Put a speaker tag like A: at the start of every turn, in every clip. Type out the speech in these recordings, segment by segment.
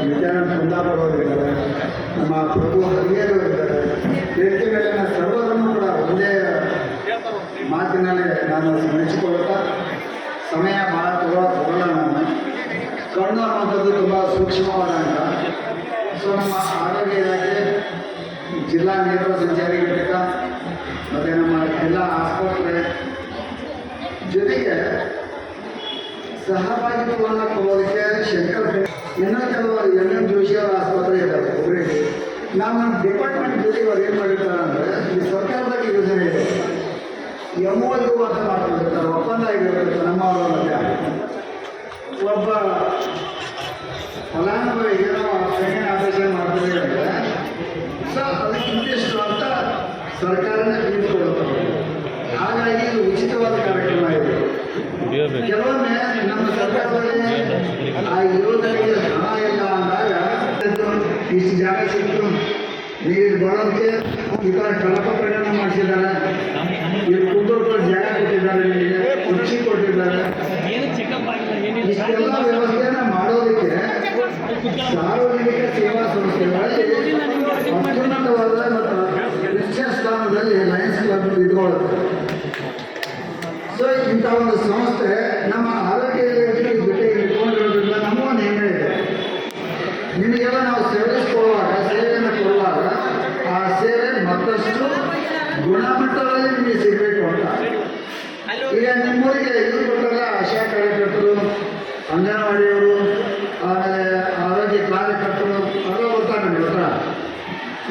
A: ನಿತ್ಯಾನಂದ ಕುಂದಾಪುರ ಅವರಿದ್ದಾರೆ ನಮ್ಮ ಪ್ರಭು ಇದ್ದಾರೆ. ವ್ಯಕ್ತಿಗಳನ್ನ ಸರ್ವರನ್ನು ಕೂಡ ಒಂದೇ ಮಾತಿನಲ್ಲಿ ನಾನು ಸ್ಮರಿಸಿಕೊಳ್ಳುತ್ತಾ, ಸಮಯ ಭಾಳ ತಗೊಳ್ಳೋ ತಗೊಳ್ಳೋಣ ನಾನು. ಕಣ್ಣು ಅನ್ನುವಂಥದ್ದು ತುಂಬ ಸೂಕ್ಷ್ಮವಾದ ಅಂತ ಸೊ, ನಮ್ಮ ಆರೋಗ್ಯ ಇಲಾಖೆ, ಜಿಲ್ಲಾ ನೇತ್ರ ಸಂಚಾರಿ ಘಟಕ, ಮತ್ತು ನಮ್ಮ ಜಿಲ್ಲಾ ಆಸ್ಪತ್ರೆ ಜೊತೆಗೆ ಸಹಭಾಗಿತ್ವವನ್ನು ಕೊಡೋದಕ್ಕೆ ಶಂಕರ್ ಇನ್ನೂ ಕೆಲವರು ಎಂ ಎಂ ಜೋಶಿ ಅವರ ಆಸ್ಪತ್ರೆ ಇದ್ದಾವೆ ಒಬ್ಬರಿಗೆ ನಾವು ನಮ್ಮ ಡಿಪಾರ್ಟ್ಮೆಂಟ್ ಜೊತೆ ಅವ್ರು ಏನು ಮಾಡಿರ್ತಾರೆ ಅಂದ್ರೆ ಈ ಸರ್ಕಾರದಾಗ ಯೋಜನೆ ಇದೆ. ಎಂ ಯು ಅಂತ ಮಾಡ್ಕೊಂಡಿರ್ತಾರೆ ಒಪ್ಪಂದ ಆಗಿರ್ಬೇಕಂತ ನಮ್ಮ ಮಧ್ಯ. ಒಬ್ಬ ಫಲಾನುಭವಿಗೆ ನಾವು ಸೆಕೆಂಡ್ ಆಪರೇಷನ್ ಮಾಡ್ತೀವಿ ಅಂದರೆ ಸರ್ ಅದಕ್ಕೆ ಇಂತಿಷ್ಟು ಅಂತ ಸರ್ಕಾರನೇ ತಿಳಿದುಕೊಳ್ಳುತ್ತೆ ಹಾಗಾಗಿ ಇದು ಉಚಿತವಾದ ಕಾರ್ಯಕ್ರಮ ಇದೆ. ಕೆಲವೊಮ್ಮೆ ನಮ್ಮ ಸರ್ಕಾರದಲ್ಲಿ ಆ ಯೋಜನೆಗೆ ಹಣ ಇಲ್ಲ ಅಂದಾಗ ಇಷ್ಟು ಜಾಗ ಸಿಕ್ತು. ನೀರು ಬರೋದಕ್ಕೆ ಈ ಥರ ಕಳಪ ಪ್ರಕರಣ ಮಾಡಿಸಿದ್ದಾರೆ ಇಲ್ಲಿ ಕುಂದೂರ್ಕೊಂಡು ಜಾಗ ಕೊಟ್ಟಿದ್ದಾರೆ ನಿಮಗೆ ಕುರ್ಚಿ ಕೊಟ್ಟಿದ್ದಾರೆ. ಇಷ್ಟೆಲ್ಲ ವ್ಯವಸ್ಥೆನ ಮಾಡೋದಕ್ಕೆ ಸಾರ್ವಜನಿಕ ಸೇವಾ ಸಂಸ್ಥೆಗಳಲ್ಲಿ ಅತ್ಯುನ್ನತವಾದ ಮತ್ತು ಕ್ರಿಶ್ಚಿಯನ್ ಸ್ಥಾನದಲ್ಲಿ ಲಯನ್ಸ್ ಕ್ಲಬ್ ಇಟ್ಕೊಳ್ಳುತ್ತೆ. ಸೊ ಇಂಥ ಒಂದು ಸಂಸ್ಥೆ ನಮ್ಮ ಆರೋಗ್ಯ ಇಲಾಖೆ ಜೊತೆಗೆ ಇಟ್ಕೊಂಡಿರೋದ್ರಿಂದ ನಮಗೊಂದು ಹೆಮ್ಮೆ ಇದೆ ನಿಮಗೆಲ್ಲ ನಾವು ಸರ್ವಿಸ್ ಕೊಡುವಾಗ ಸೇವೆಯನ್ನು ಕೊಡುವಾಗ ಆ ಸೇವೆ ಮತ್ತಷ್ಟು ಗುಣಮಟ್ಟದಲ್ಲಿ ನಿಮಗೆ ಸಿಗಬೇಕು ಅಂತ ಈಗ ನಿಮ್ಮೂರಿಗೆ ಇದು ಕೊಟ್ಟಲ್ಲ ಆಶಾ ಕಾರ್ಯಕರ್ತರು, ಅಂಗನವಾಡಿಯವರು, ಆಮೇಲೆ ಆರೋಗ್ಯ ಕಾರ್ಯಕರ್ತರು ಎಲ್ಲ ಗೊತ್ತಾ ನಿಮಗೆ ಗೊತ್ತಾ?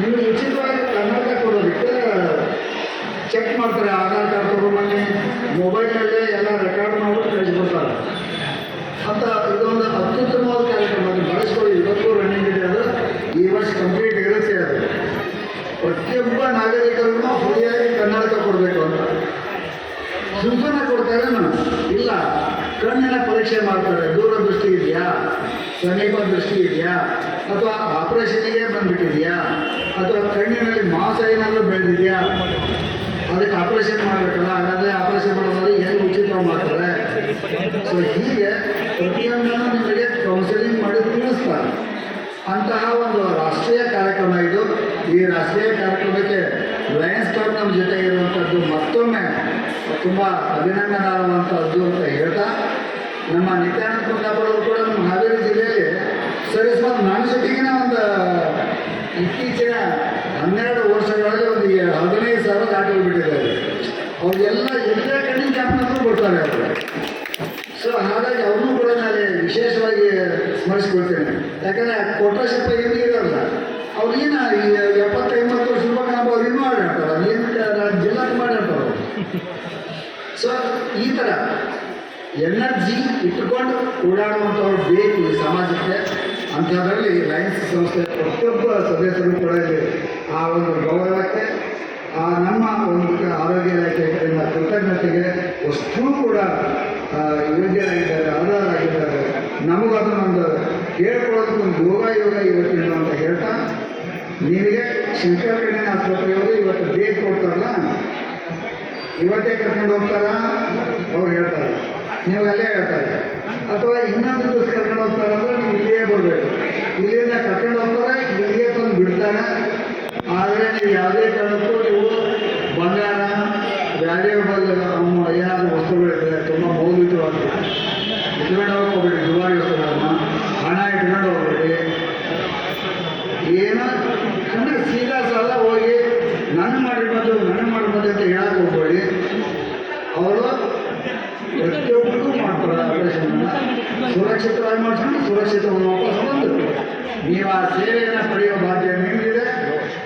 A: ನಿಮಗೆ ಉಚಿತವಾಗಿ ಕೊಡೋದಕ್ಕೆ ಚೆಕ್ ಮಾಡ್ತಾರೆ, ಆಧಾರ್ ಕಾರ್ಡ್ ತಗೊಂಡ್ಬನ್ನಿ ಮೊಬೈಲಲ್ಲೇ ಎಲ್ಲ ರೆಕಾರ್ಡ್ ಮಾಡಿ ಕಳಿಸ್ಕೊಡ್ತಾರೆ ಅಂತ ಇದೊಂದು ಅತ್ಯುತ್ತಮವಾದ ಕಾರ್ಯಕ್ರಮ ಅದು ಬಳಸ್ಕೊಳ್ಳಿ ಇವತ್ತು ರನ್ನಿಂಗ್ ಇದೆ ಅದು ಈ ವರ್ಷ ಕಂಪ್ಲೀಟ್ ಇರುತ್ತೆ ಅದು ಪ್ರತಿಯೊಬ್ಬ ನಾಗರಿಕರಿಗೂ ಫ್ರೀಯಾಗಿ ಕನ್ನಡಕ ಕೊಡಬೇಕು ಅಂತ ಸುಮ್ಮನೆ ಕೊಡ್ತಾರೆ ಇಲ್ಲ, ಕಣ್ಣಿನ ಪರೀಕ್ಷೆ ಮಾಡ್ತಾರೆ. ದೂರದೃಷ್ಟಿ ಇದೆಯಾ? ಸಮೀಪ ದೃಷ್ಟಿ ಇದೆಯಾ? ಅಥವಾ ಆಪರೇಷನ್ಗೆ ಬಂದ್ಬಿಟ್ಟಿದೆಯಾ? ಅಥವಾ ಕಣ್ಣಿನಲ್ಲಿ ಮಾಂಸ ಏನಾದರೂ ಬೆಳೆದಿದೆಯಾ? ಅದಕ್ಕೆ ಆಪರೇಷನ್ ಮಾಡಬೇಕಲ್ಲ, ಹಾಗಾದರೆ ಆಪರೇಷನ್ ಮಾಡೋದಾದ್ರೆ ಹೆಂಗೆ ಉಚಿತ ಮಾಡ್ತಾರೆ? ಸೊ ಹೀಗೆ ಪ್ರತಿಯೊಂದನ್ನು ನಿಮಗೆ ಕೌನ್ಸಿಲಿಂಗ್ ಮಾಡಿ ತಿಳಿಸ್ತಾರೆ. ಅಂತಹ ಒಂದು ರಾಷ್ಟ್ರೀಯ ಕಾರ್ಯಕ್ರಮ ಇದು. ಈ ರಾಷ್ಟ್ರೀಯ ಕಾರ್ಯಕ್ರಮಕ್ಕೆ ಲಯನ್ಸ್ ಕ್ಲಬ್ ನಮ್ಮ ಜೊತೆ ಇರುವಂಥದ್ದು ಮತ್ತೊಮ್ಮೆ ತುಂಬ ಅಭಿನಂದನಾರ್ಹವಂಥದ್ದು ಅಂತ ಹೇಳ್ತಾ, ನಮ್ಮ ನಿತ್ಯಾನಂದ ಕುಂದಾಪುರವರು ಕೂಡ ನಮ್ಮ ಹಾವೇರಿ ಜಿಲ್ಲೆಯಲ್ಲಿ ಸರಿ ಸುಮಾರು ಮನುಷ್ಯಟಿಗಿನ ಒಂದು ಇತ್ತೀಚಿನ ಹನ್ನೆರಡು ವರ್ಷಗಳಲ್ಲಿ ಒಂದು ಹದಿನೈದು ಸಾವಿರ ದಾಟಿ ಬಿಟ್ಟಿದ್ದಾರೆ. ಅವ್ರಿಗೆಲ್ಲ ಎಲ್ಲ ಕಣ್ಣಿನ ಕ್ಯಾಂಪ್ನಲ್ಲೂ ಕೊಡ್ತಾರೆ ಅವರು. ಸೊ ಹಾಗಾಗಿ ಅವ್ರನ್ನೂ ಕೂಡ ನಾನು ವಿಶೇಷವಾಗಿ ಸ್ಮರಿಸ್ಕೊಳ್ತೇನೆ. ಯಾಕಂದರೆ ಕೊಟ್ರಶಪ್ಪ ಇಲ್ಲಿ ಇರೋಲ್ಲ. ಅವ್ರು ಏನು ಈ ಎಪ್ಪತ್ತೈವತ್ತು ವರ್ಷ ರೂಪಾಯಿ ನಾವು ಅವ್ರು ಇನ್ನೂ ಆಡಾಡ್ತಾರೆ ಏನು ಜಿಲ್ಲಾಕ್ ಮಾಡಿರ್ತಾರೆ ಸೊ ಈ ಥರ ಎನರ್ಜಿ ಇಟ್ಟುಕೊಂಡು ಓಡಾಡುವಂಥವ್ರು ಬೇಕು ಈ ಸಮಾಜಕ್ಕೆ ಅಂಥದ್ರಲ್ಲಿ ಲೈನ್ಸ್ ಸಂಸ್ಥೆ ಪ್ರತಿಯೊಬ್ಬ ಸದಸ್ಯರು ಕೂಡ ಇಲ್ಲಿ ಆ ಒಂದು ಗೌರವಕ್ಕೆ, ಆ ನಮ್ಮ ಒಂದು ಆರೋಗ್ಯ ಇಲಾಖೆ ಕಡೆಯಿಂದ ಕೃತಜ್ಞತೆಗೆ ಅಷ್ಟೂ ಕೂಡ ಯೋಗ್ಯರಾಗಿದ್ದಾರೆ ಅರ್ಹರಾಗಿದ್ದಾರೆ ನಮಗದನ್ನೊಂದು ಅದನ್ನೊಂದು ಹೇಳ್ಕೊಳ್ಳೋದಕ್ಕೆ ಒಂದು ಯೋಗ ಯೋಗ ಇವತ್ತಿನ ನಿನಗೆ ಶಂಕರ ಕಲ್ಯಾಣ ಆಸ್ಪತ್ರೆಯವರು ಇವತ್ತು ಡೇಟ್ ಕೊಡ್ತಾರಲ್ಲ? ಇವತ್ತೇ ಕರ್ಕೊಂಡು ಹೋಗ್ತಾರ? ಅವ್ರು ಹೇಳ್ತಾರೆ. ನೀವು ಅಲ್ಲೇ ಹೇಳ್ತಾರೆ. ಅಥವಾ ಇನ್ನೊಂದು ದಿವಸ ಕರ್ಕೊಂಡು ಹೋಗ್ತಾರೆ ಅಂದ್ರೆ ನೀವು ಇಲ್ಲಿಯೇ ಬರಬೇಕು. ಇಲ್ಲಿಂದ ಕರ್ಕೊಂಡು ಹೋಗ್ತಾರೆ, ಇಲ್ಲಿಯೇ ತಂದು ಬಿಡ್ತಾರೆ? ಆದರೆ ನೀವು ಯಾವುದೇ ಕಾರಣಕ್ಕೂ ನೀವು ಬಂಗಾರ ವ್ಯಾಲ್ಯೂಬಲ್ ಏನಾದರೂ ವಸ್ತುಗಳಿರ್ತದೆ ತುಂಬ ಮೌಲ್ಯಯುತವಾಗಿದೆ. ಇಟ್ಕೊಂಡು ಹೋಗ್ಬೇಡಿ, ದುಬಾರಿ ವಸ್ತುಗಳನ್ನ ಹಣ ಇಟ್ಕೊಂಡು ಹೋಗ್ಬೇಡಿ ಏನೋ ಅಂದರೆ ಸೀದಾ ಸಾಲ ಹೋಗಿ ನನ್ನ ಮಾಡಿರ್ಬೋದು ಮಾಡ್ಬೋದು ಅಂತ ಹೇಳಕ್ಕೆ ಹೋಗ್ಬೇಡಿ. ಅವರು ಪ್ರತಿಯೊಬ್ಬರಿಗೂ ಮಾಡ್ತಾರೆ ಆಪರೇಷನ್ನ ಸುರಕ್ಷಿತವಾಗಿ ಮಾಡ್ಸ್ಕೊಂಡು ಸುರಕ್ಷಿತವಾಗಿ ವಾಪಸ್ ಬಂದರು. ನೀವು ಆ ಸೇವೆಯನ್ನು ಪಡೆಯೋ ಬಾಧ್ಯ ನಿಮಗಿದೆ.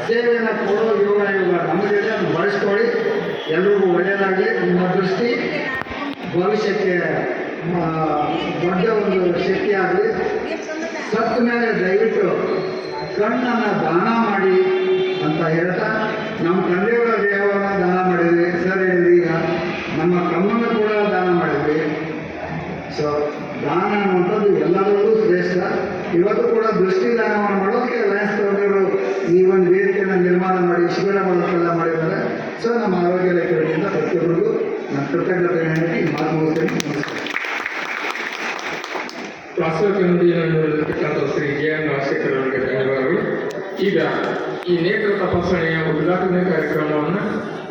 A: ಸೇವೆಯನ್ನು ಕೊಡೋ ಯೋಗ ಯೋಗ ನಮಗಿದೆ ಅದನ್ನು ಬಳಸ್ಕೊಳ್ಳಿ. ಎಲ್ರಿಗೂ ಒಳ್ಳೆಯದಾಗಲಿ. ನಿಮ್ಮ ದೃಷ್ಟಿ ಭವಿಷ್ಯಕ್ಕೆ ದೊಡ್ಡ ಒಂದು ಶಕ್ತಿ ಆಗಲಿ. ಸತ್ತ ಮೇಲೆ ದಯವಿಟ್ಟು ಕಣ್ಣನ್ನು ದಾನ ಮಾಡಿ ಅಂತ ಹೇಳ್ತಾ, ನಮ್ಮ ತಂದೆಯವರ ದೇಹವನ್ನು
B: ವಾಸವ ಜಯಂತಿಯನ್ನು ನೀಡಿರ್ತಕ್ಕಂಥ ಶ್ರೀ ಜೆ ಎನ್ ರಾಜಶೇಖರ್ ಧನ್ಯವಾದಗಳು. ಈಗ ಈ ನೇತ್ರ ತಪಾಸಣೆಯ ಉದ್ಘಾಟನೆ ಕಾರ್ಯಕ್ರಮವನ್ನು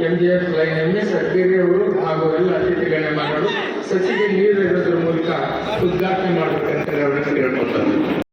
B: M G F lion M S Adgeri ಅವರು ಹಾಗೂ ಎಲ್ಲ ಅತಿಥಿ ಗಣ್ಯಮಾನ್ಯರು ಸಸಿಗೆ ನೀರು ಮೂಲಕ ಉದ್ಘಾಟನೆ ಮಾಡಬೇಕಂತ ಅವರನ್ನು ಕೇಳ್ಕೊಳ್ತಾರೆ